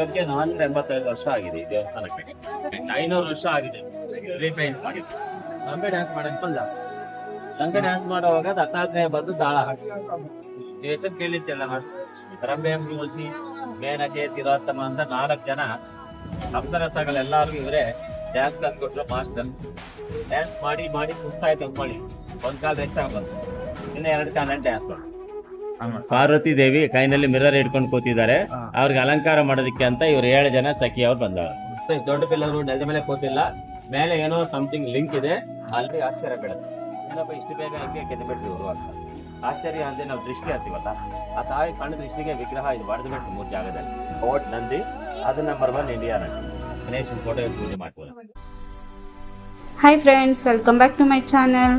ಬಗ್ಗೆ ನಾನೂರ ಎಂಬತ್ತೈದು ವರ್ಷ ಆಗಿದೆ ದೇವಸ್ಥಾನಕ್ಕೆ. ಐನೂರು ವರ್ಷ ಆಗಿದೆ. ರೀಪೇಂಟ್ ಮಾಡಿ ರಂಬೆ ಡ್ಯಾನ್ಸ್ ಮಾಡಕ್ ಬಂದ. ಸಂಘ ಡ್ಯಾನ್ಸ್ ಮಾಡುವಾಗ ದತ್ತಾತ್ರೇಯ ಬಂದು ದಾಳ ಹಾಕಿ. ಹೆಸರು ಕೇಳಿದ್ದೆಲ್ಲ ರಂಬೆ ಮೂಸಿ ಮೇನಕೆ ತಿರೋತ್ತಮ ಅಂತ ನಾಲ್ಕು ಜನ ಅಪ್ಸರಸಗಳೆಲ್ಲರಿಗೂ ಇವರೇ ಡ್ಯಾನ್ಸ್ ತಂದ್ಕೊಟ್ರು ಮಾಸ್ಟರ್. ಡ್ಯಾನ್ಸ್ ಮಾಡಿ ಮಾಡಿ ಸುಸ್ತಾಯ್ತು ಅಂದ್ಕೊಳ್ಳಿ. ಒಂದ್ ಕಾಲ ರೆಸ್ಟ್ ಬಂತು. ಇನ್ನ ಎರಡು ಕಾಲ ಡ್ಯಾನ್ಸ್ ಮಾಡಿ ಪಾರ್ವತಿ ದೇವಿ ಕೈನಲ್ಲಿ ಮಿರರ್ ಇಟ್ಕೊಂಡು ಕೂತಿದ್ದಾರೆ. ಅವ್ರಿಗೆ ಅಲಂಕಾರ ಮಾಡೋದಕ್ಕೆ ಅಂತ ಇವ್ರು ಏಳು ಜನ ಸಖಿ ಅವ್ರು ಬಂದವರು. ಇಷ್ಟ್ ದೊಡ್ಡ ಪಿಲ್ಲರು ನೆಲದ ಮೇಲೆ ಕೂತಿಲ್ಲ. ಮೇಲೆ ಏನೋ ಸಮಥಿಂಗ್ ಲಿಂಕ್ ಇದೆ. ಅಲ್ಲಿ ಆಶ್ಚರ್ಯ ಬೀಳುತ್ತೆ. ಏನಪ್ಪ ಇಷ್ಟು ಬೇಗ ಹೆಂಗೆ ಗೆದ್ದುಬಿಟ್ರು ಇವರು ಅಂತ. ಆಶ್ಚರ್ಯ ಅಂದ್ರೆ ನಾವು ದೃಷ್ಟಿ ಹತ್ತೀವಲ್ಲ ಆ ತಾಯಿ ಕಣ್ಣು ದೃಷ್ಟಿಗೆ ವಿಗ್ರಹ ಇದು ಬಡ್ದು ಬಿಟ್ಟು ಮೂರು ಜಾಗದಲ್ಲಿ ಓಟ್ ನಂದಿ ಅದು ನಂಬರ್ ಒನ್ ಇಂಡಿಯಾ ಗಣೇಶನ್ ಫೋಟೋ ಪೂಜೆ ಮಾಡ್ಬೋದು. Hi friends welcome back to my channel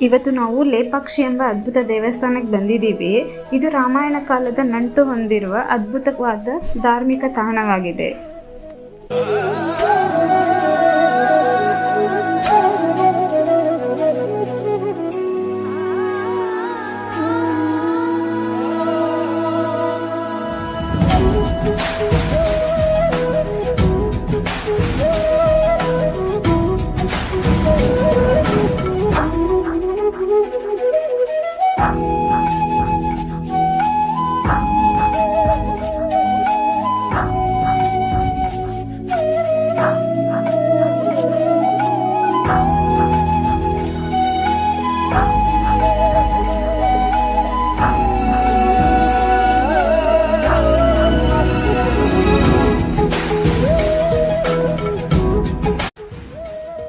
ಇವತ್ತು ನಾವು ಲೇಪಾಕ್ಷಿ ಎಂಬ ಅದ್ಭುತ ದೇವಸ್ಥಾನಕ್ಕೆ ಬಂದಿದ್ದೀವಿ. ಇದು ರಾಮಾಯಣ ಕಾಲದ ನಂಟು ಹೊಂದಿರುವ ಅದ್ಭುತವಾದ ಧಾರ್ಮಿಕ ತಾಣವಾಗಿದೆ.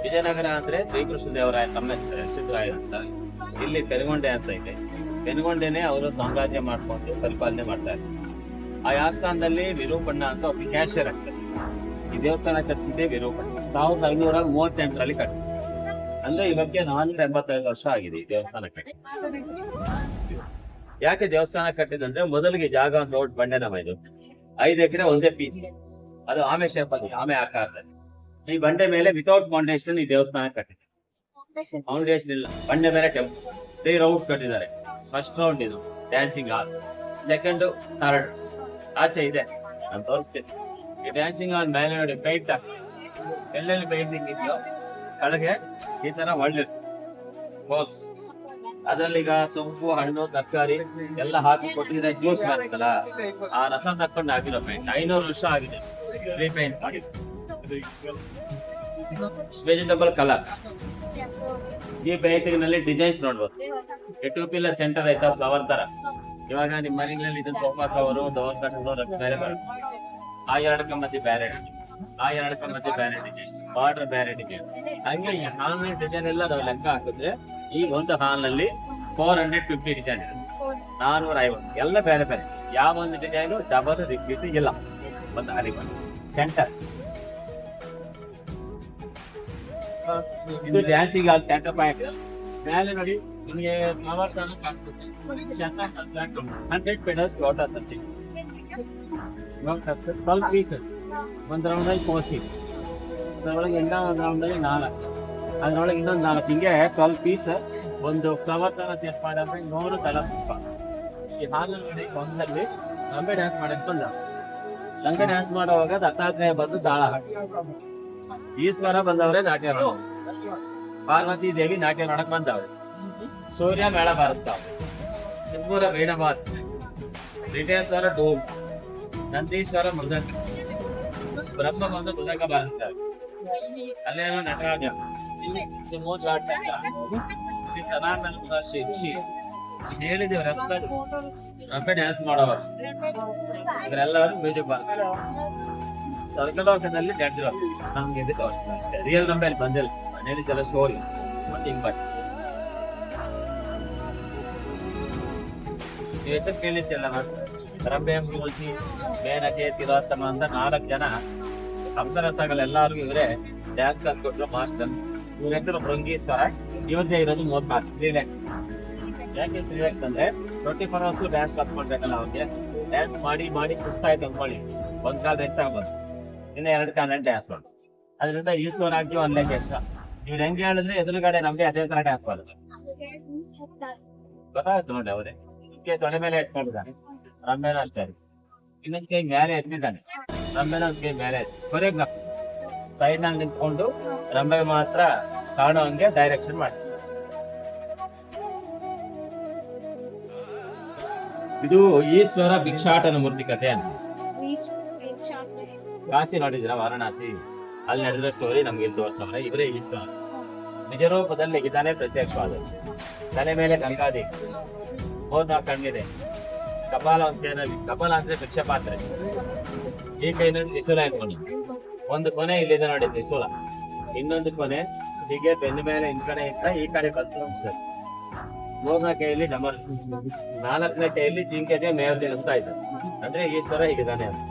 ವಿಜಯನಗರ ಅಂದ್ರೆ ಶ್ರೀಕೃಷ್ಣ ದೇವರಾಯ, ತಮ್ಮ ಸಿದ್ದರಾಯ ಅಂತ. ಇಲ್ಲಿ ಪೆನುಗೊಂಡೆ ಅಂತ ಇದೆ. ಪೆನುಗೊಂಡೆನೆ ಅವರು ಸಾಮ್ರಾಜ್ಯ ಮಾಡ್ಕೊಂಡು ಪರಿಪಾಲನೆ ಮಾಡ್ತಾ ಇದ್ದಾರೆ. ಆ ಆಸ್ಥಾನದಲ್ಲಿ ವಿರೂಪಣ್ಣ ಅಂತ ಒಬ್ಬ ಕ್ಯಾಶಿಯರ್ ಆಗ್ತಾರೆ. ಈ ದೇವಸ್ಥಾನ ಕಟ್ಟಿಸಿದ್ದೆ ವಿರೂಪಣ್ಣ. ಸಾವಿರದ ಐನೂರ ಮೂವತ್ತೆಂಟರಲ್ಲಿ ಕಟ್ಟಿಸಿದ್ರು ಅಂದ್ರೆ ಇವಕ್ಕೆ ನಾನ್ನೂರ ಎಂಬತ್ತೈದು ವರ್ಷ ಆಗಿದೆ ಈ ದೇವಸ್ಥಾನ ಕಟ್ಟಿ ಯಾಕೆ ದೇವಸ್ಥಾನ ಕಟ್ಟಿದಂದ್ರೆ ಮೊದಲಿಗೆ ಜಾಗ ಒಂದು ದೊಡ್ಡ ಬಂಡೆ ನಮ್ಮ ಇದು. ಐದು ಎಕರೆ ಒಂದೇ ಪೀಸ್. ಅದು ಆಮೆ ಶೇಪ್ ಅಲ್ಲಿ ಆಮೆ ಆಕಾರದಲ್ಲಿ. ಈ ಬಂಡೆ ಮೇಲೆ ವಿತೌಟ್ ಫೌಂಡೇಶನ್ ಈ ದೇವಸ್ಥಾನ ಕಟ್ಟಿದೆ. ಫೌಂಡೇಶನ್ ಇಲ್ಲ. ಬಂಡೆ ಮೇಲೆ ಟೆಂಪಲ್ ತ್ರೀ ರೌಂಡ್ಸ್ ಕಟ್ಟಿದ್ದಾರೆ. ಫಸ್ಟ್ ರೌಂಡ್ ಇದು ಡ್ಯಾನ್ಸಿಂಗ್ ಹಾಲ್ ಸೆಕೆಂಡ್ ಥರ್ಡ್ ಆಚೆ ಇದೆ. ನಾನು ತೋರಿಸ್ತೀನಿ. ಈ ಡ್ಯಾನ್ಸಿಂಗ್ ಹಾಲ್ ಮೇಲೆ ನೋಡಿ ಪೈಂಟ್ ಎಲ್ಲೆಲ್ಲಿ ಪೇಂಟಿಂಗ್ ಇದೆಯೋ? ಕೆಳಗೆ ಈ ತರ ಒಳ್ಳೆ ಬಾಲ್ಸ್ ಅದ್ರಲ್ಲಿ ಈಗ ಸೊಪ್ಪು ಹಣ್ಣು, ತರಕಾರಿ ಎಲ್ಲ ಹಾಕಿ ಕೊಟ್ಟಿದ್ರೆ ಜ್ಯೂಸ್ ಬರುತ್ತಲ್ಲ, ಆ ರಸ ತಕ್ಕೊಂಡು ಹಾಕಿರೋ ಪೇಂಟ್ ಐನೂರು ವರ್ಷ ಆಗಿದೆ. ರೀಪೇಂಟ್ ಮಾಡಿ. ವೆಜಿಟೇಬಲ್ ಕಲರ್ ಈ ಪೇಂಟಿಂಗ್ನಲ್ಲಿ ಡಿಸೈನ್ಸ್ ನೋಡ್ಬೋದು ಪಿಲ್ಲರ್ ಸೆಂಟರ್ ಆಯ್ತಾ ಫ್ಲವರ್ ತರ. ಇವಾಗ ನಿಮ್ಮ ಮನೆಗಳಲ್ಲಿ ಇದನ್ನ ಸೋಫಾ ಕವರು ಡೋರ್ ಕಟ್ಟೋದು ಬೇರೆ ಬರುತ್ತೆ ಆ ಎರಡು ಕಮ್ಮತಿ ಬೇರೆ ಆ ಎರಡು ಕಮ್ಮತಿ ಬೇರೆ ಡಿಸೈನ್ ಬಾರ್ಡರ್ ಬೇರೆ ಡಿಸೈನ್ ಹಂಗೆ ಈ ಹಾಲ್ ಡಿಸೈನ್ ಎಲ್ಲ ನಾವು ಲೆಕ್ಕ ಹಾಕಿದ್ರೆ ಈ ಒಂದು ಹಾಲ್ನಲ್ಲಿ ಫೋರ್ ಹಂಡ್ರೆಡ್ ಫಿಫ್ಟಿ ಡಿಸೈನ್ ಇದೆ ನಾನೂರ ಐವತ್ತು. ಎಲ್ಲ ಬೇರೆ ಬೇರೆ. ಯಾವ ಒಂದು ಡಿಸೈನ್ ಡಬಲ್ ರಿಪೀಟ್ ಇಲ್ಲ. ಒಂದು ಹಾಲಿ ಸೆಂಟರ್ ಇದು ಡ್ಯಾನ್ಸಿಂಗ್ ಹಾಲ್ ಸೆಂಟರ್ ಪಾಯಿಂಟ್ ಮೇಲೆ ನೋಡಿ ನಿಮಗೆ ಫ್ಲವರ್ ತರ ಕಾಣಿಸುತ್ತೆ. Hundred ಪೆಡರ್ಸ್ total lotus twelve pieces ಒಂದು ರೌಂಡ್ ಅಲ್ಲಿ ಫೋರ್ ಪೀಸ್ ಅದರೊಳಗೆ ಇನ್ನೂ ಒಂದು ರೌಂಡ್ ಅಲ್ಲಿ ನಾಲ್ಕು ಅದರೊಳಗೆ ಇನ್ನೊಂದು ನಾಲ್ಕು ಹಿಂಗೆ ಟ್ವೆಲ್ ಪೀಸ್ ಒಂದು ಫ್ಲವರ್ ತರ ಸೆಟ್ ಮಾಡಿದ್ರೆ ನೂರು ಕಲರ್ ತುಪ್ಪ ಈ ಹಾಲಲ್ಲಿ ನೋಡಿ ಒಂದಲ್ಲಿ ರಂಬೆ ಡ್ಯಾನ್ಸ್ ಮಾಡಕ್ ಬಂದ ರಂಬೆ ಡ್ಯಾನ್ಸ್ ಮಾಡುವಾಗ ದತ್ತಾತ್ರೇಯ ಬಂದು ತಾಳ ಹಾಕಿ ಈಶ್ವರ ಬಂದವ್ರೆ ನಾಟ್ಯ ನೋಡೋರು. ಪಾರ್ವತಿ ದೇವಿ ನಾಟ್ಯ ನೋಡಕ್ ಬಂದವ್ರೆ ಸೂರ್ಯ ಮೇಳ ಬಾರಿಸ್ತಾವ ಸಿಂಧೂರ ಬೇಡ ಬಾತ್ ರಿಟೇಶ್ವರ ಡೋಮ್ ನಂದೀಶ್ವರ ಮೃದಂಗ ಬ್ರಹ್ಮ ಬಂದು ಮೃದಂಗ ಬಾರಿಸ್ತಾರೆ ಅಲ್ಲೇನೋ ನಟರಾಜ ಇದು ಮೂರು ಆಟ ಇಲ್ಲಿ ಸನಾತನ ಶಿಕ್ಷಿ ಹೇಳಿದೇವ್ ರಕ್ತ? ರಬ್ಬೆ ಡ್ಯಾನ್ಸ್ ಮಾಡೋರು. ಇವರೆಲ್ಲರೂ ಮ್ಯೂಸಿಕ್ ಬಾರ್ಸ್ ಸ್ವರ್ಗಲೋಕದಲ್ಲಿ ನಡೆದಿರೋ ನಮ್ಗೆ ಇದಕ್ಕೆ ಅವಶ್ಯಕ ಅಷ್ಟೇ. ರಿಯಲ್ ನಂಬರ್ ಬಂದಿಲ್ಲ. ಮನೇಲಿ ಜಲ ಸ್ಟೋರಿ ಮತ್ತೆ ಹಿಂಗ್ ಬಟ್ ಹೆಸರು ಕೇಳಿದ್ದೆಲ್ಲ ನಾನು? ರಂಬೆ ಮೂಸಿ ಮೇನಕೆ ತಿರೋತ್ತಮ ಅಂತ ನಾಲ್ಕು ಜನ ಅಪ್ಸರಸಗಳೆಲ್ಲರಿಗೂ ಇವರೇ ಡ್ಯಾನ್ಸ್ ತಂದ್ಕೊಟ್ರು ಮಾಸ್ಟರ್ ಇವ್ರ ಹೆಸರು ಮೃಂಗೀಶ್ವರ ಇವತ್ತೇ ಇರೋದು ಮೂವತ್ನಾಲ್ಕು ತ್ರೀ ಲ್ಯಾಕ್ಸ್ ಯಾಕೆ ತ್ರೀ ಲ್ಯಾಕ್ಸ್ ಅಂದ್ರೆ ಟ್ವೆಂಟಿ ಫೋರ್ ಅವರ್ಸ್ ಡ್ಯಾನ್ಸ್ ಕಲ್ತ್ಕೊಳ್ಬೇಕಲ್ಲ ಅವ್ರಿಗೆ. ಡ್ಯಾನ್ಸ್ ಮಾಡಿ ಮಾಡಿ ಸುಸ್ತಾಯ್ತು ಅನ್ಕೊಳ್ಳಿ ಒಂದ್ ಕಾಲ ರೆಸ್ಟ್ ಆಗ್ಬೋದು. ಇನ್ನ ಎರಡು ಕಾಲ ಡ್ಯಾನ್ಸ್ ಮಾಡು ಅದರಿಂದ ಈಶ್ವರ ಆಗಿ ಒಂದ್ ಲೆಕ್ಕ ಎಷ್ಟ ಇವ್ರು ಹೆಂಗೆ ಹೇಳಿದ್ರೆ ಎದುರುಗಡೆ ನಮ್ಗೆ ಅದೇ ತರ ಡ್ಯಾನ್ಸ್ ಮಾಡುದು. ಗೊತ್ತಾಯ್ತು ನೋಡಿ ಅವ್ರೆ ತೊಡೆ ಮೇಲೆ ಇಟ್ಕೊಂಡಿದ್ದಾನೆ ರಮ್ಯನ ಅಷ್ಟೇ. ಇನ್ನೊಂದ್ ಕೈ ಮೇಲೆ ಎತ್ತಿದ್ದಾನೆ. ರಂಬೆನ ಒಂದ್ ಕೈ ಮೇಲೆ. ಕೊನೆಗೆ ಸೈಡ್ನಲ್ಲಿ ನಿಂತ್ಕೊಂಡು ರಂಬೆ ಮಾತ್ರ ಕಾಣೋ ಹಂಗೆ ಡೈರೆಕ್ಷನ್ ಮಾಡಿ. ಇದು ಈಶ್ವರ ಭಿಕ್ಷಾಟನ ಮೂರ್ತಿ ಕಥೆ ಅಂತ ಕಾಶಿ ನೋಡಿದ್ರ ವಾರಣಾಸಿ? ಅಲ್ಲಿ ನಡೆದಿರೋ ಸ್ಟೋರಿ ನಮ್ಗೆ ಇಲ್ಲಿ ತೋರ್ಸವ್ರೆ. ಇವರೇ ಈಶ್ವರ ನಿಜರೂಪದಲ್ಲಿ ಇದಾನೆ ಪ್ರತ್ಯಕ್ಷವಾದ ತಲೆ ಮೇಲೆ ಗಂಗಾದಿ ಹೋದ ಕಣ್ಣಿದೆ. ಕಪಾಲ ಅಂತ ಕಪಾಲ ಅಂದ್ರೆ ಭಿಕ್ಷೆ ಪಾತ್ರೆ ಈ ಕೈನಲ್ಲಿ ತ್ರಿಶೂಲ ಇಟ್ಕೊಂಡು ಒಂದು ಕೊನೆ ಇಲ್ಲಿದೆ ನೋಡಿ ತ್ರಿಶೂಲ. ಇನ್ನೊಂದು ಕೊನೆ, ಹೀಗೆ ಬೆನ್ನ ಮೇಲೆ ಹಿಂದ್ ಕಡೆ ಇತ್ತ ಈ ಕಡೆ ಕಲ್ತು ಮೂರನೇ ಕೈಯಲ್ಲಿ ಡಮರ್ ನಾಲ್ಕನೇ ಕೈಯಲ್ಲಿ ಜಿಂಕೆಗೆ ಮೇವು ತಿನ್ನಿಸ್ತಾ ಇದ್ದ. ಅಂದ್ರೆ ಈಶ್ವರ ಹೀಗಿದಾನೆ ಅಂತ.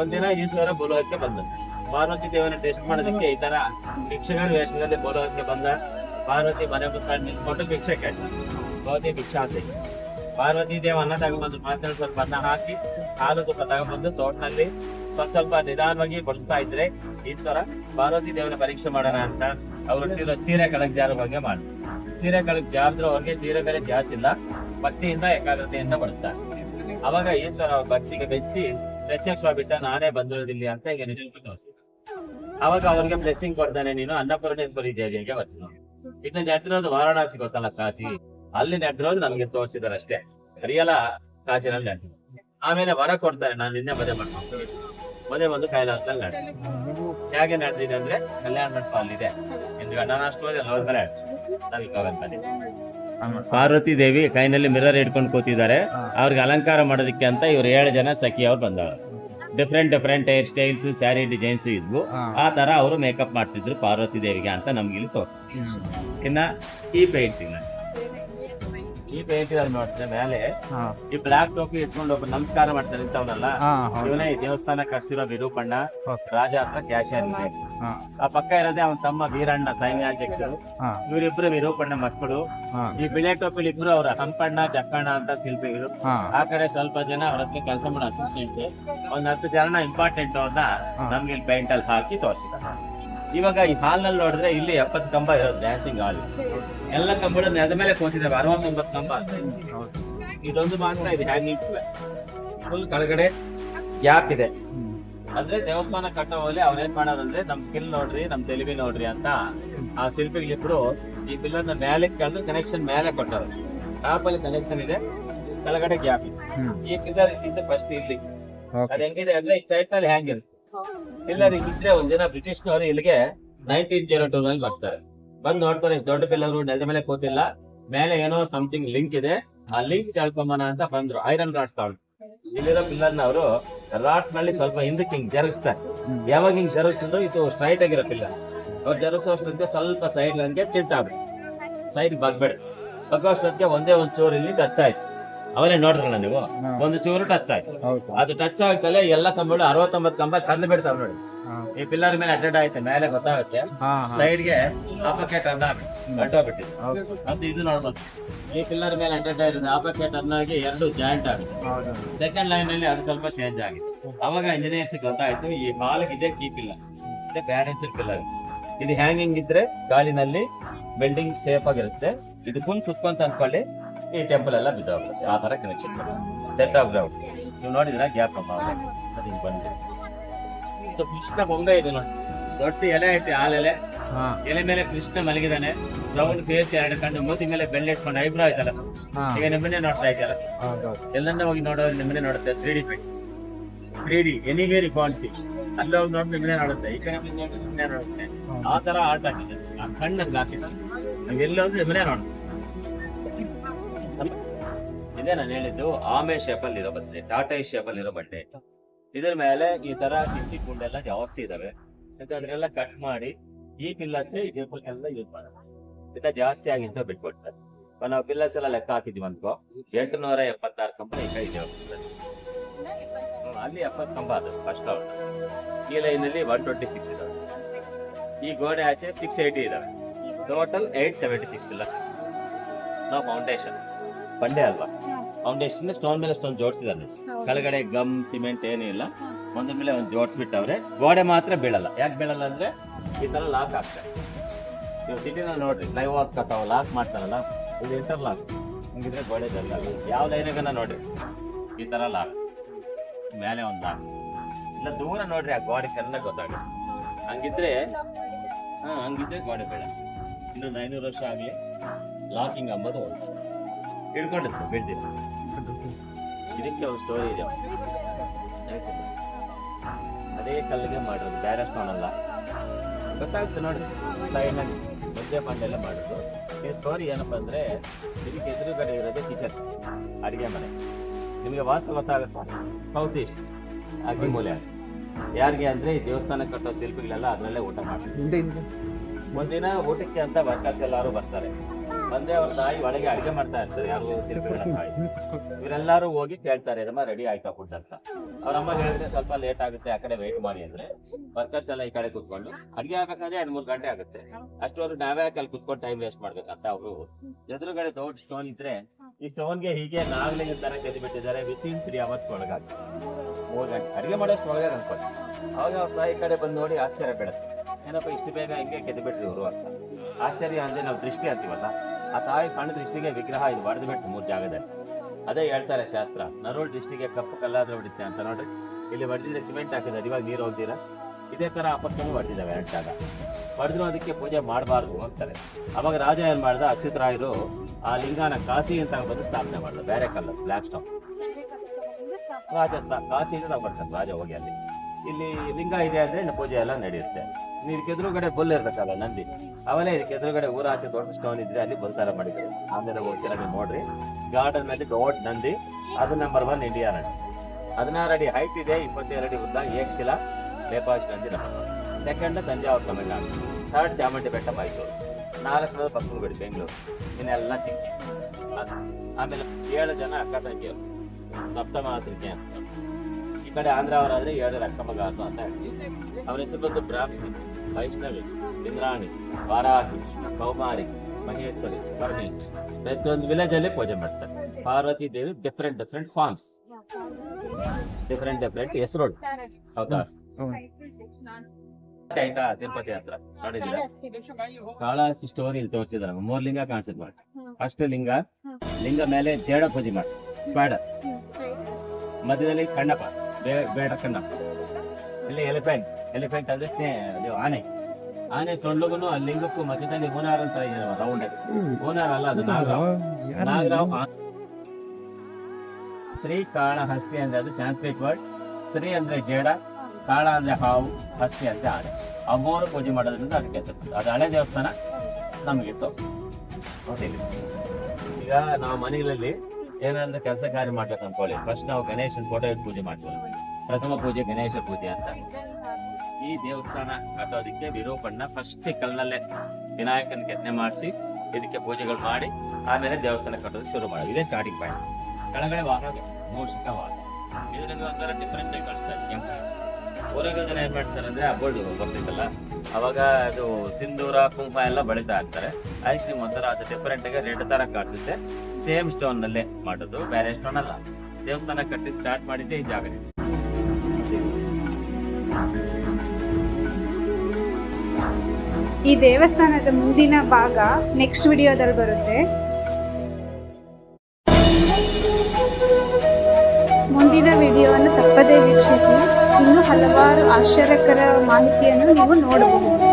ಒಂದಿನ ಈಶ್ವರ ಬೋಲೋಹಕ್ಕೆ ಬಂದ. ಪಾರ್ವತಿ ದೇವನ ಟೆಸ್ಟ್ ಮಾಡೋದಕ್ಕೆ ಈ ತರ ಭಿಕ್ಷಕರ ವೇಷದಲ್ಲಿ ಬೋಲೋಹಕ್ಕೆ ಬಂದ. ಪಾರ್ವತಿ ಮನೆ ಮುಂದೆ ನಿಂತ್ಕೊಂಡು ಭಿಕ್ಷೆ ಕೇಳ ಪಾರ್ವತಿ ಭಿಕ್ಷಾಂತಿ. ಪಾರ್ವತಿ ದೇವ ಅನ್ನ ತಗೊಂಡ್ಬಂದು ಮಾತಾಡಿ ಸ್ವಲ್ಪ ಅನ್ನ ಹಾಕಿ, ಹಾಲು ತುಪ್ಪ ತಗೊಂಡ್ಬಂದು ಸೋಟ್ನಲ್ಲಿ ಸ್ವಲ್ಪ ಸ್ವಲ್ಪ ನಿಧಾನವಾಗಿ ಬಡಿಸ್ತಾ ಇದ್ರೆ ಈಶ್ವರ ಪಾರ್ವತಿ ದೇವನ ಪರೀಕ್ಷೆ ಮಾಡೋಣ ಅಂತ ಅವ್ರೊಟ್ಟಿರೋ ಸೀರೆ ಕಳಗ್ ಜಾರ ಬಗ್ಗೆ ಮಾಡಿ. ಸೀರೆ ಕಳಗ್ ಜಾರಿದ್ರು ಅವ್ರಿಗೆ ಸೀರೆ ಬೆಲೆ ಜಾಸ್ತಿ ಇಲ್ಲ ಭಕ್ತಿಯಿಂದ ಏಕಾಗ್ರತೆಯಿಂದ ಬಡಿಸ್ತಾರೆ. ಅವಾಗ ಈಶ್ವರ ಅವ್ರ ಭಕ್ತಿಗೆ ಬೆಚ್ಚಿ ಪ್ರತ್ಯಕ್ಷ ಬಿಟ್ಟ ನಾನೇ ಬಂದಿರೋದಿಲ್ಲ ಅಂತ ಈಗ ನಿಜ ಅವಾಗ ಅವ್ರಿಗೆ ಬ್ಲೆಸ್ಸಿಂಗ್ ಕೊಡ್ತಾನೆ ನೀನು, ಅನ್ನಪೂರ್ಣೇಶ್ವರಿ ದೇವಿಗೆ ಬರ್ತೀನಿ ಇದನ್ನ ನಡೆದಿರೋದು ವಾರಣಾಸಿ ಗೊತ್ತಲ್ಲ ಕಾಶಿ? ಅಲ್ಲಿ ನಡೆದಿರೋದು ನಮ್ಗೆ ತೋರಿಸಿದಾರೆ ಅಷ್ಟೇ ರಿಯಲ ಕಾಶಿನಲ್ಲಿ ನಡೆದಿದೆ ಆಮೇಲೆ ವರ ಕೊಡ್ತಾರೆ. ನಾನು ನಿನ್ನೆ ಮದುವೆ ಮಾಡ್ತೀನಿ ಮದುವೆ ಬಂದು ಕೈಲಾಸದಲ್ಲಿ ನಡೆದಿದೆ ಹೇಗೆ ನಡೆದಿದೆ ಅಂದ್ರೆ ಕಲ್ಯಾಣ ಮಂಟಪ ಅಲ್ಲಿದೆ. ಎಂದು ಸ್ಟೋರಿ ಅಲ್ಲಿ ಹೋದ್ಮೇಲೆ ಪಾರ್ವತಿ ದೇವಿ ಕೈನಲ್ಲಿ ಮಿರರ್ ಇಟ್ಕೊಂಡು ಕೂತಿದ್ದಾರೆ. ಅವ್ರಿಗೆ ಅಲಂಕಾರ ಮಾಡೋದಕ್ಕೆ ಅಂತ ಇವ್ರು ಏಳು ಜನ ಸಖಿ ಅವ್ರು ಬಂದವರು. Different different hair styles sari designs ಇದ್ವು. ಆ ತರ ಅವರು ಮೇಕಪ್ ಮಾಡ್ತಿದ್ರು ಪಾರ್ವತಿ ದೇವಿಗೆ ಅಂತ ನಮ್ಗೆ ಇಲ್ಲಿ ತೋರಿಸ್ತಾರೆ. ಇನ್ನ ಈ ಪೇಂಟಿಂಗ್ ಈ ಅಲ್ಲಿ ನೋಡಿದ್ರೆ ಮೇಲೆ. ಈ ಬ್ಲಾಕ್ ಟೋಪಿ ಇಟ್ಕೊಂಡು ಒಬ್ಬ ನಮಸ್ಕಾರ ಮಾಡ್ತಾರೆ ಇಂಥವನ್ನೆಲ್ಲ ಇವನೇ ದೇವಸ್ಥಾನ ಕಟ್ಸಿರೋ ವಿರೂಪಣ್ಣ. ರಾಜ ಹತ್ರ ಕ್ಯಾಶಿಯರ್ ಇದೆ. ಆ ಪಕ್ಕ ಇರೋದೇ ಅವನ ತಮ್ಮ ವೀರಣ್ಣ ಸೈನ್ಯಾಧ್ಯಕ್ಷರು ಇವರಿಬ್ರು ವಿರೂಪಣ್ಣ ಮಕ್ಕಳು. ಈ ಬಿಳೆ ಟೋಪಿಲಿ ಇಬ್ರು ಅವ್ರ ಹಂಪಣ್ಣ ಜಕ್ಕಣ್ಣ ಅಂತ ಶಿಲ್ಪಿಗಳು. ಆ ಕಡೆ ಸ್ವಲ್ಪ ಜನ ಅವ್ರ ಹತ್ರ ಕೆಲಸ ಮಾಡೋ ಅಸಿಸ್ಟೆಂಟ್ಸ್ ಒಂದ್ ಹತ್ತು ಜನ ಇಂಪಾರ್ಟೆಂಟ್ ಅವ್ರನ್ನ ನಮ್ಗೆ ಇಲ್ಲಿ ಪೇಂಟ್ ಅಲ್ಲಿ ಹಾಕಿ ತೋರಿಸಿದ್ದಾರೆ. ಇವಾಗ ಈ ಹಾಲ್ನಲ್ಲಿ ನೋಡಿದ್ರೆ ಇಲ್ಲಿ ಎಪ್ಪತ್ತು ಕಂಬ ಇರೋದು ಡ್ಯಾನ್ಸಿಂಗ್ ಹಾಲ್ ಎಲ್ಲ ಕಂಬಗಳು ನೆಲದ ಮೇಲೆ ಕೂತಿದ್ದಾವೆ ಅರವತ್ತೊಂಬತ್ತು ಕಂಬ ಅಂತ. ಇದೊಂದು ಮಾತ್ರ ಇದೆ ಹ್ಯಾಂಗಿಂಗ್ ಫುಲ್ ಕೆಳಗಡೆ ಗ್ಯಾಪ್ ಇದೆ. ಅಂದ್ರೆ ದೇವಸ್ಥಾನ ಕಟ್ಟೋವಾಗಲೇ ಅವ್ರ ಏನ್ ಮಾಡೋದಂದ್ರೆ ನಮ್ ಸ್ಕಿಲ್ ನೋಡ್ರಿ ನಮ್ ತೆಲಿವಿ ನೋಡ್ರಿ ಅಂತ ಆ ಶಿಲ್ಪಿಗಳಿಬ್ರು ಈ ಪಿಲ್ಲರ್ನ ಮೇಲೆ ಕಳೆದು ಕನೆಕ್ಷನ್ ಮೇಲೆ ಕೊಟ್ಟರು ಟಾಪ್ ಅಲ್ಲಿ ಕನೆಕ್ಷನ್ ಇದೆ ಕೆಳಗಡೆ ಗ್ಯಾಪ್ ಇದೆ. ಈ ಪಿಲ್ಲರ್ ಇದ್ದಿದ್ದು ಫಸ್ಟ್ ಇಲ್ಲಿ. ಅದ್ ಹೆಂಗಿದೆ ಅಂದ್ರೆ ಈ ಸ್ಟೈಟ್ನಲ್ಲಿ ಹ್ಯಾಂಗಿರುತ್ತೆ ಪಿಲ್ಲರ್ ಇದ್ರೆ ಒಂದಿನ ಬ್ರಿಟಿಷ್ನವರು ಇಲ್ಲಿಗೆ ನೈನ್ಟೀನ್ ಜೀರೋ ಟೂ ನಲ್ಲಿ ಬರ್ತಾರೆ. ಬಂದ್ ನೋಡ್ತಾರೆ, ಇಷ್ಟು ದೊಡ್ಡ ಪಿಲ್ಲರ್ ನೆಲದ ಮೇಲೆ ಕೂತಿಲ್ಲ. ಮೇಲೆ ಏನೋ ಸಮಥಿಂಗ್ ಲಿಂಕ್ ಇದೆ. ಆ ಲಿಂಕ್ ತಿಳ್ಕೊಂಬನ ಅಂತ ಬಂದ್ರು. ಐರನ್ ರಾಡ್ಸ್ ತಗೊಂಡು ಇಲ್ಲಿರೋ ಪಿಲ್ಲರ್ ನವರು ರಾಡ್ಸ್ನಲ್ಲಿ ಸ್ವಲ್ಪ ಹಿಂದಕ್ಕೆ ಹಿಂಗ್ ಜರುಗಿಸ್ತಾರೆ. ಯಾವಾಗ ಹಿಂಗ್ ಜರುಗಿಸಿದ್ರು ಇದು ಸ್ಟ್ರೈಟ್ ಆಗಿರೋ ಪಿಲ್ಲರ್ ಅವ್ರು ಜರುಗಿಸೋಷ್ಟಂತೆ ಸ್ವಲ್ಪ ಸೈಡ್ ಟಿಲ್ಟ್ ಆಗ್ಬೇಕು ಸೈಡ್ ಬರ್ಬೇಡ ಬಗ್ಗೋಷ್ಟೊತ್ತಿಗೆ ಒಂದೇ ಒಂದ್ ಚೂರು ಇಲ್ಲಿ ಟಚ್ ಆಯ್ತು. ಅವರೇ ನೋಡ್ರಲ್ಲ ನೀವು? ಒಂದು ಚೂರು ಟಚ್ ಆಯ್ತು. ಅದು ಟಚ್ ಆಗ್ತಲೇ ಎಲ್ಲ ಕಂಬಗಳು ಅರವತ್ತೊಂಬತ್ತು ಕಂಬ ತಂದು ಬಿಡ್ತಾವ್ ನೋಡಿ. ಈ ಪಿಲ್ಲರ್ ಮೇಲೆ ಅಟೆಂಡ್ ಆಯ್ತು ಮೇಲೆ ಗೊತ್ತಾಗುತ್ತೆ. ಸೈಡ್ಗೆ ಆಪಕ್ಕೆ ಟರ್ನ್ ಅಡ್ಡೋಗ್ಬಿಟ್ಟಿದೆ ಅದು ಇದು ನೋಡ್ಬೋದು. ಈ ಪಿಲ್ಲರ್ ಮೇಲೆ ಅಟೆಂಡ್ ಆಗಿರೋದು ಆಪಕ್ಕೆ ಟರ್ನ್ ಆಗಿ ಎರಡು ಜಾಯಿಂಟ್ ಆಗುತ್ತೆ. ಸೆಕೆಂಡ್ ಲೈನ್ ಅಲ್ಲಿ ಅದು ಸ್ವಲ್ಪ ಚೇಂಜ್ ಆಗಿದೆ. ಅವಾಗ ಇಂಜಿನಿಯರ್ಸ್ ಗೊತ್ತಾಯ್ತು ಈ ಹಾಲ್ ಇದೆ ಕೀ ಪಿಲ್ಲರ್ ಮತ್ತೆ ಬ್ಯಾಲೆನ್ಸ್ಡ್ ಪಿಲ್ಲರ್. ಇದು ಹ್ಯಾಂಗಿಂಗ್ ಇದ್ರೆ ಗಾಳಿನಲ್ಲಿ ಬಿಲ್ಡಿಂಗ್ ಸೇಫ್ ಆಗಿರುತ್ತೆ. ಇದು ಫುಲ್ ಕುತ್ಕೊಂತ ಅನ್ಕೊಳ್ಳಿ ಈ ಟೆಂಪಲ್ ಎಲ್ಲ ಬಿದ್ದೋಗುತ್ತೆ ಆ ತರ ಕನೆಕ್ಷನ್ ಸೆಟ್ ಆಫ್ ಗ್ರೌಂಡ್ ನೀವು ನೋಡಿದ್ರೆ ಗ್ಯಾಪ್ ಅಮ್ಮ ಅದು ಹಿಂಗೆ ಬಂದಿದೆ ಇದು ಕೃಷ್ಣ ಬೊಂಗ ಇದೆ ನೋಡಿ. ದೊಡ್ಡ ಎಲೆ ಐತೆ ಹಾಲೆಲೆ ಎಲೆ. ಮೇಲೆ ಕೃಷ್ಣ ಮಲಗಿದಾನೆ. ಗ್ರೌಂಡ್ ಫೇಸ್ ಎರಡು ಕಣ್ಣು ಮೂತಿ ಮೇಲೆ ಬೆಳ್ಳ ಇಟ್ಕೊಂಡು ಐಬ್ರೋ ಆಯ್ತಲ್ಲ ಈಗ ನಿಮ್ಮನ್ನೇ ನೋಡ್ತಾ ಇದೆಯಲ್ಲ ಎಲ್ಲನ್ನ ಹೋಗಿ ನೋಡೋರು ನಿಮ್ಮನ್ನೇ ನೋಡುತ್ತೆ. ತ್ರೀ ಡಿ ತ್ರೀ ಡಿ ಎನಿವೇರಿ ಪಾಲಿಸಿ ಅಲ್ಲಿ ಹೋಗಿ ನೋಡಿ ನಿಮ್ಮನ್ನೇ ನೋಡುತ್ತೆ. ಈ ಕಡೆ ನಿಮ್ಮನ್ನೇ ನೋಡುತ್ತೆ. ಆ ತರ ಆಟ ಆಗಿದೆ ಆ ಕಣ್ಣಲ್ಲಿ ಹಾಕಿದ್ದಾರೆ ನಾವ್ ಎಲ್ಲೋದ್ರು ನಿಮ್ಮನ್ನೇ ನೋಡುತ್ತೆ ಇದೇ ನಾನು ಹೇಳಿದ್ದು ಆಮೆ ಶೇಪ್ ಅಲ್ಲಿ ಇರೋ ಬಂಡೆ ಟಾಟಾ ಶೇಪ್ ಅಲ್ಲಿ ಇರೋ ಬಂಡೆ ಇದ್ರ ಮೇಲೆ ಈ ತರ ಕಿಂಚಿ ಗುಂಡೆಲ್ಲ ಜಾಸ್ತಿ ಇದಾವೆ. ಅದನ್ನೆಲ್ಲ ಕಟ್ ಮಾಡಿ ಈ ಪಿಲ್ಲರ್ಸ್ ಎಲ್ಲ ಯೂಸ್ ಮಾಡೋದು. ಇನ್ನ ಜಾಸ್ತಿ ಆಗಿಂತ ಬಿಟ್ಕೊಡ್ತಾರೆ ನಾವು ಪಿಲ್ಲರ್ಸ್ ಎಲ್ಲ ಲೆಕ್ಕ ಹಾಕಿದ್ವಿ ಅನ್ಕೋ. ಎಂಟುನೂರ ಎಪ್ಪತ್ತಾರು ಕಂಬ ಈ ಕೈ ಇದೆ ಅಲ್ಲಿ ಎಪ್ಪತ್ತು ಕಂಬ ಅದು ಫಸ್ಟ್ ಔಟ್ ಈ ಲೈನ್ ಅಲ್ಲಿ ಒನ್ ಟ್ವೆಂಟಿ ಸಿಕ್ಸ್ ಇದಾವೆ. ಈ ಗೋಡೆ ಆಚೆ ಸಿಕ್ಸ್ ಏಯ್ಟಿ ಇದಾವೆ. Total eight seventy six pillar ನಾವು ಫೌಂಡೇಶನ್ ಬಂಡೆ ಅಲ್ವಾ? ಫೌಂಡೇಶನ್ ಸ್ಟೋನ್ ಮೇಲೆ ಸ್ಟೋನ್ ಜೋಡಿಸಿದಾರೆ ಕೆಳಗಡೆ ಗಮ್ ಸಿಮೆಂಟ್ ಏನೂ ಇಲ್ಲ. ಒಂದ್ರ ಮೇಲೆ ಒಂದು ಜೋಡಿಸ್ಬಿಟ್ಟವ್ರೆ. ಗೋಡೆ ಮಾತ್ರ ಬೀಳಲ್ಲ. ಯಾಕೆ ಬೀಳಲ್ಲ ಅಂದ್ರೆ ಈ ತರ ಲಾಕ್ ಆಗ್ತದೆ. ನೀವು ಸಿಟಿನಲ್ಲಿ ನೋಡ್ರಿ ಲೈವ್ ವಾಲ್ಸ್ ಕಟ್ಟಾವ ಲಾಕ್ ಮಾಡ್ತಾರಲ್ಲ ಇದು ಇಂಟರ್ ಲಾಕ್ ಹಂಗಿದ್ರೆ ಗೋಡೆ ಜಲ್ಲ ಯಾವ ಲೈನಾಗನ ನೋಡ್ರಿ. ಈ ತರ ಲಾಕ್ ಮೇಲೆ ಒಂದ್ ಲಾಕ್ ಇಲ್ಲ ದೂರ ನೋಡ್ರಿ ಆ ಗೋಡೆ ಚೆನ್ನಾಗಿ ಗೊತ್ತಾಗುತ್ತೆ. ಹಂಗಿದ್ರೆ ಹಾ ಹಂಗಿದ್ರೆ ಗೋಡೆ ಬೇಡ ಇನ್ನೊಂದು ಐನೂರು ವರ್ಷ ಆಗ್ಲಿ ಲಾಕಿಂಗ್ ಅಂಬೋದು ಹಿಡ್ಕೊಂಡಿರ್ತಾರೆ ಬೀಳ್ದಿಲ್ಲ ಇದಕ್ಕೆ ಒಂದು ಸ್ಟೋರಿ ಇದೆ. ಹೇಳ್ತೀನಿ. ಅದೇ ಕಲ್ಲಿಗೆ ಮಾಡಿರೋದು ಬೇರೆ ಸ್ಟೋನ್ ಅಲ್ಲ ಗೊತ್ತಾಗುತ್ತೆ ನೋಡಿ ಲೈನಲ್ಲಿ ಆಗಿ ಮಧ್ಯ ಪಾಂಡೆಲ್ಲ ಮಾಡೋದು ಈ ಸ್ಟೋರಿ ಏನಪ್ಪ ಅಂದರೆ ಇದಕ್ಕೆ ಎದುರುಗಡೆ ಇರೋದು ಕಿಚನ್ ಅಡುಗೆ ಮನೆ. ನಿಮಗೆ ವಾಸ್ತು ಗೊತ್ತಾಗುತ್ತೆ? ಸೌತ್ ಈಸ್ಟ್ ಅಗ್ನಿ ಮೂಲೆ ಯಾರಿಗೆ ಅಂದರೆ ಈ ದೇವಸ್ಥಾನ ಕಟ್ಟೋ ಶಿಲ್ಪಿಗಳೆಲ್ಲ ಅದರಲ್ಲೇ ಊಟ ಮಾಡ್ತಾರೆ. ಒಂದಿನ ಊಟಕ್ಕೆ ಅಂತ ವರ್ಷಕ್ಕೆಲ್ಲರೂ ಬರ್ತಾರೆ. ಬಂದ್ರೆ ಅವ್ರ ತಾಯಿ ಒಳಗೆ ಅಡಿಗೆ ಮಾಡ್ತಾ ಇರ್ತಾರೆ, ಯಾರು ಇವರೆಲ್ಲರೂ ಹೋಗಿ ಕೇಳ್ತಾರೆ, ಇದಮ್ಮ ರೆಡಿ ಆಯ್ತಾ ಫುಡ್ ಅಂತ. ಅವ್ರ ಅಮ್ಮ ಹೇಳಿದ್ರೆ ಸ್ವಲ್ಪ ಲೇಟ್ ಆಗುತ್ತೆ, ಆ ಕಡೆ ವೆಯ್ಟ್ ಮಾಡಿ ಅಂದ್ರೆ. ವರ್ಕರ್ಸ್ ಎಲ್ಲ ಈ ಕಡೆ ಕುತ್ಕೊಂಡು, ಅಡಿಗೆ ಆಗ್ಬೇಕಂದ್ರೆ ಎರಡ್ ಮೂರ್ ಗಂಟೆ ಆಗುತ್ತೆ. ಅಷ್ಟೊಂದು ನಾವೇ ಅಲ್ಲಿ ಕುತ್ಕೊಂಡು ಟೈಮ್ ವೇಸ್ಟ್ ಮಾಡ್ಬೇಕಂತ ಅವರು. ಎದುರುಗಡೆ ದೊಡ್ಡ ಸ್ಟೋನ್ ಇದ್ರೆ, ಈ ಸ್ಟೋನ್ಗೆ ಹೀಗೆ ನಾಗಲಿಂಗ ತರ ಕೆದಿ ಬಿಟ್ಟಿದ್ದಾರೆ ವಿತ್ ಇನ್ ತ್ರೀ ಅವರ್ಸ್ ಒಳಗಾಗಿ ಮೂರ್ ಗಂಟೆ ಅಡಿಗೆ ಮಾಡೋಷ್ಟು ಒಳಗೆ ಅನ್ಕೊಂಡು ಅವಾಗ ಅವ್ರ ತಾಯಿ ಕಡೆ ಬಂದು ನೋಡಿ ಆಶ್ಚರ್ಯ ಬೀಳುತ್ತೆ ಏನಪ್ಪ ಇಷ್ಟು ಬೇಗ ಹಿಂಗೆ ಕೆದ್ಬಿಟ್ರಿ ಇವರು ಅಂತ. ಆಶ್ಚರ್ಯ ಅಂದ್ರೆ ನಾವು ದೃಷ್ಟಿ ಅಂತೀವಲ್ಲ. ಆ ತಾಯಿ ಕಣ್ಣು ದೃಷ್ಟಿಗೆ ವಿಗ್ರಹ ಇದು ಹೊಡೆದು ಬಿಟ್ಟು ಮೂರ್ ಜಾಗದಲ್ಲಿ. ಅದೇ ಹೇಳ್ತಾರೆ ಶಾಸ್ತ್ರ, ನರೋಳ್ ದೃಷ್ಟಿಗೆ ಕಪ್ಪು ಕಲ್ಲಾದ್ರೆ ಹೊಡಿತೆ ಅಂತ ನೋಡ್ರಿ. ಇಲ್ಲಿ ಹೊಡೆದಿದ್ರೆ ಸಿಮೆಂಟ್ ಹಾಕಿದ್ದಾರೆ ಇವಾಗ ನೀರು ಹೋಗ್ತೀರಾ? ಇದೇ ತರ ಅಪತ್ತನು ಹೊಡೆದಿದ್ದಾವೆ ಎರಡು ಜಾಗ. ಹೊಡೆದ್ರು ಅದಕ್ಕೆ ಪೂಜೆ ಮಾಡಬಾರ್ದು ಅಂತಾರೆ. ಅವಾಗ ರಾಜ ಏನ್ ಮಾಡ್ದ? ಅಕ್ಷಿತರಾಯರು ಆ ಲಿಂಗಾನ ಕಾಸಿ ಅಂತ ಬಂದು ಸ್ಥಾಪನೆ ಮಾಡ್ದ, ಬೇರೆ ಕಲ್ಲು, ಬ್ಲಾಕ್ ಸ್ಟೋನ್. ರಾಜ ಕಾಸಿ ಅಂತ ಬರ್ತಾರೆ ರಾಜ ಹೋಗಿ ಅಲ್ಲಿ. ಇಲ್ಲಿ ಲಿಂಗ ಇದೆ ಅಂದ್ರೆ ಪೂಜೆ ಎಲ್ಲ ನಡೆಯುತ್ತೆ. ಇದಕ್ಕೆ ಎದುರುಗಡೆ ಬುಲ್ ಇರ್ಬೇಕಲ್ಲ ನಂದಿ? ಅವಲೇ ಇದಕ್ಕೆ ಎದುರುಗಡೆ ಊರಾಚೆ ದೊಡ್ಡ ಸ್ಟೋನ್ ಇದ್ರೆ ಅಲ್ಲಿ ಬುಲ್ ತರ ಮಾಡಿದ್ರು. ಆಮೇಲೆ ಹೋಗ್ತೀರ ನೀವು ನೋಡ್ರಿ. ಗಾರ್ಡನ್ ಮೇಲೆ ಗೋಟ್ ನಂದಿ. ಅದು ನಂಬರ್ ಒನ್ ಇಂಡಿಯಾ ನಂದಿ ಹದಿನಾರು ಅಡಿ ಹೈಟ್ ಇದೆ, ಇಪ್ಪತ್ತೇಳು ಅಡಿ ಉದ್ದ ಏಕಶಿಲ ಲೇಪಾಶ್ Nandi number second Thanjavur, Tamil Nadu. Third Chamundi Betta Mysuru ನಾಲ್ಕನೇದು ಬಸವನಗುಡಿ, ಬೆಂಗಳೂರು. ಇನ್ನೆಲ್ಲ ಚಿಕ್ಕ ಚಿಕ್ಕ. ಆಮೇಲೆ ಏಳು ಜನ ಅಕ್ಕ ತಂಗಿಯರು ಸಪ್ತಮ ಮಾತೃಕೆ ಅಂತ ಈ ಕಡೆ ಆಂಧ್ರ ಅವರಾದ್ರೆ ಏಳು ರಕ್ಕಮಗಾರರು ಅಂತ ಹೇಳ್ತೀವಿ. ಅವರ ಹೆಸರು ಬಂದು ಬ್ರಾಹ್ಮಿ. ವೈಷ್ಣವಿ ಇಂದ್ರಾಣಿ ವಾರಾಹಿ ಕೌಮಾರಿ ಮಹೇಶ್ವರಿ ಪರಮೇಶ್ವರಿ ಪ್ರತಿಯೊಂದು ವಿಲೇಜ್ ಅಲ್ಲಿ ಪೂಜೆ ಮಾಡ್ತಾರೆ. Parvati Devi different different forms different different ಹೆಸರುಗಳು. ಹೌದಾ? ಆಯ್ತಾ ತಿರುಪತಿ ಹತ್ರ ನೋಡಿದ್ದೀರಾ ಕಾಳಹಸ್ತಿ ಸ್ಟೋರಿ ಇಲ್ಲಿ ತೋರಿಸಿದಾರೆ ಮೂರ್ ಲಿಂಗ ಕಾಣಿಸಿದ್ ಮಾಡಿ ಫಸ್ಟ್ ಲಿಂಗ ಲಿಂಗ ಮೇಲೆ ಜೇಡ ಪೂಜೆ ಮಾಡಿ ಸ್ಪೈಡರ್ ಮಧ್ಯದಲ್ಲಿ ಕಣ್ಣಪ್ಪ ಬೇ- ಬೇಡ ಕಣ್ಣಪ್ಪ. ಇಲ್ಲಿ ಎಲಿಫೆಂಟ್ ಎಲಿಫೆಂಟ್ ಅಂದ್ರೆ ಸ್ನೇಹ. ಅದು ಆನೆ. ಆನೆ ಸೊಂಡ್ಲುಗುನು ಆ ಲಿಂಗಕ್ಕೂ ಮಧ್ಯದಲ್ಲಿ ಹೂನಾರ್ ಅಂತ ಇದೆ ರೌಂಡ್ ಹೂನಾರ್ ಅಲ್ಲ ಅದು ನಾಗರಾವ್. ನಾಗರಾವ್ ಶ್ರೀ ಕಾಳ ಹಸ್ತಿ ಅಂದ್ರೆ ಅದು ಸಂಸ್ಕೃತ್ ವರ್ಡ್ ಶ್ರೀ ಅಂದ್ರೆ ಜೇಡ ಕಾಳ ಅಂದ್ರೆ ಹಾವು ಹಸ್ತಿ ಅಂದ್ರೆ ಆನೆ. ಆ ಮೂರು ಪೂಜೆ ಮಾಡೋದ್ರಿಂದ ಅದಕ್ಕೆ ಹೆಸರು ಅದು ಹಳೆ ದೇವಸ್ಥಾನ ನಮಗಿತ್ತು. ಈಗ ನಾವು ಮನೆಗಳಲ್ಲಿ ಏನಂದ್ರೆ ಕೆಲಸ ಕಾರ್ಯ ಮಾಡ್ಬೇಕು ಅನ್ಕೊಳ್ಳಿ ಫಸ್ಟ್ ನಾವು ಗಣೇಶನ ಫೋಟೋ ಇಟ್ಟು ಪೂಜೆ ಮಾಡ್ತೀವಿ ಪ್ರಥಮ ಪೂಜೆ ಗಣೇಶ ಪೂಜೆ ಅಂತ. ಈ ದೇವಸ್ಥಾನ ಕಟ್ಟೋದಿಕ್ಕೆ ವಿರೂಪಣ್ಣ ಫಸ್ಟ್ ಕಲ್ನಲ್ಲೇ ವಿನಾಯಕನ ಕೆತ್ತನೆ ಮಾಡಿಸಿ ಇದಕ್ಕೆ ಪೂಜೆಗಳು ಮಾಡಿ ಆಮೇಲೆ ದೇವಸ್ಥಾನ ಕಟ್ಟೋದು ಶುರು ಮಾಡೋದು. ಇದೇ ಸ್ಟಾರ್ಟಿಂಗ್ ಪಾಯಿಂಟ್ ಕೆಳಗಡೆ ವಾಹನ ಮೂಷಿಕ ವಾರ ಇದರಲ್ಲಿ ಒಂಥರ ಡಿಫ್ರೆಂಟ್ ಆಗಿ ಕಾಣಿಸ್ತಾ ಊರಾಗ ಜನ ಏನ್ ಮಾಡ್ತಾರೆ ಅಂದ್ರೆ ಆ ಗೋಲ್ಡ್ ಬರ್ತಿತ್ತಲ್ಲ, ಅವಾಗ ಅದು ಸಿಂಧೂರ, ಕುಂಕುಮ ಎಲ್ಲ ಬಳಿತಾ ಇರ್ತಾರೆ. ಐಸ್ ಕ್ರೀಮ್ ಒಂಥರ ಅದು ಡಿಫ್ರೆಂಟ್ ಆಗಿ ರೆಡ್ ತರ ಕಾಣಿಸುತ್ತೆ. ಸೇಮ್ ಸ್ಟೋನ್ ನಲ್ಲೇ ಮಾಡೋದು, ಬೇರೆ ಸ್ಟೋನ್ ಅಲ್ಲ. ದೇವಸ್ಥಾನ ಕಟ್ಟಿ ಸ್ಟಾರ್ಟ್ ಮಾಡಿದ್ದೆ ಈ ಜಾಗ ಈ ದೇವಸ್ಥಾನದ ಮುಂದಿನ ಭಾಗ ನೆಕ್ಸ್ಟ್ ವಿಡಿಯೋದಲ್ಲಿ ಬರುತ್ತೆ. ಮುಂದಿನ ವಿಡಿಯೋವನ್ನು ತಪ್ಪದೇ ವೀಕ್ಷಿಸಿ, ಇನ್ನೂ ಹಲವಾರು ಆಶ್ಚರ್ಯಕರ ಮಾಹಿತಿಯನ್ನು ನೀವು ನೋಡಬಹುದು.